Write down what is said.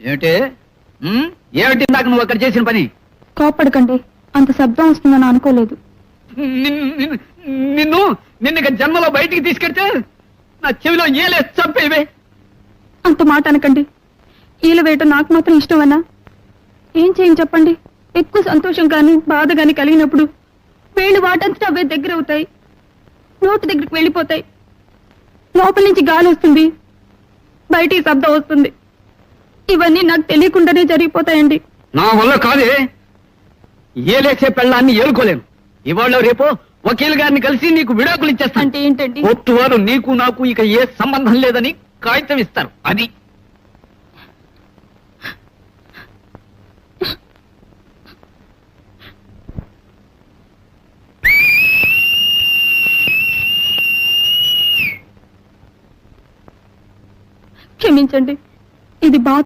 ఏమిటి? ఏమిటి ఇందాక నువ్వు అక్కడ చేసిన పని? కోపడకండి అంత శబ్దం వస్తుందని అనుకోలేదు. నిన్ను- నిన్ను- జన్మలో బయటికి తీసుకెడితే నా చెవిలో ఏలే చంపేవే. అంత మాట అనకండి. ఈల వేయటం నాకు మాత్రం ఇష్టమన్నా ఏం చేయని చెప్పండి? ఎక్కువ సంతోషం కానీ బాధ కానీ కలిగినప్పుడు వేళ్ళు వాటంతటా అవే దగ్గర అవుతాయి. నోటి దగ్గరికి వెళ్ళిపోతాయి. లోపల నుంచి గాలి వస్తుంది. బయటికి శబ్దం వస్తుంది. ఇవన్నీ నాకు తెలియకుండానే జరిగిపోతాయండి. నా వల్ల కాదే. ఏలేసే పెళ్ళాన్ని ఏలుకోలేను. ఇవాళ రేపు వకీల్ గారిని కలిసి నీకు విడాకులు ఇచ్చేస్తాను. అంటే ఏంటండి? కోర్టు వారు నీకు నాకు ఇక ఏ సంబంధం లేదని కాగితం ఇస్తారు. అది. క్షమించండి. ఇది బాధ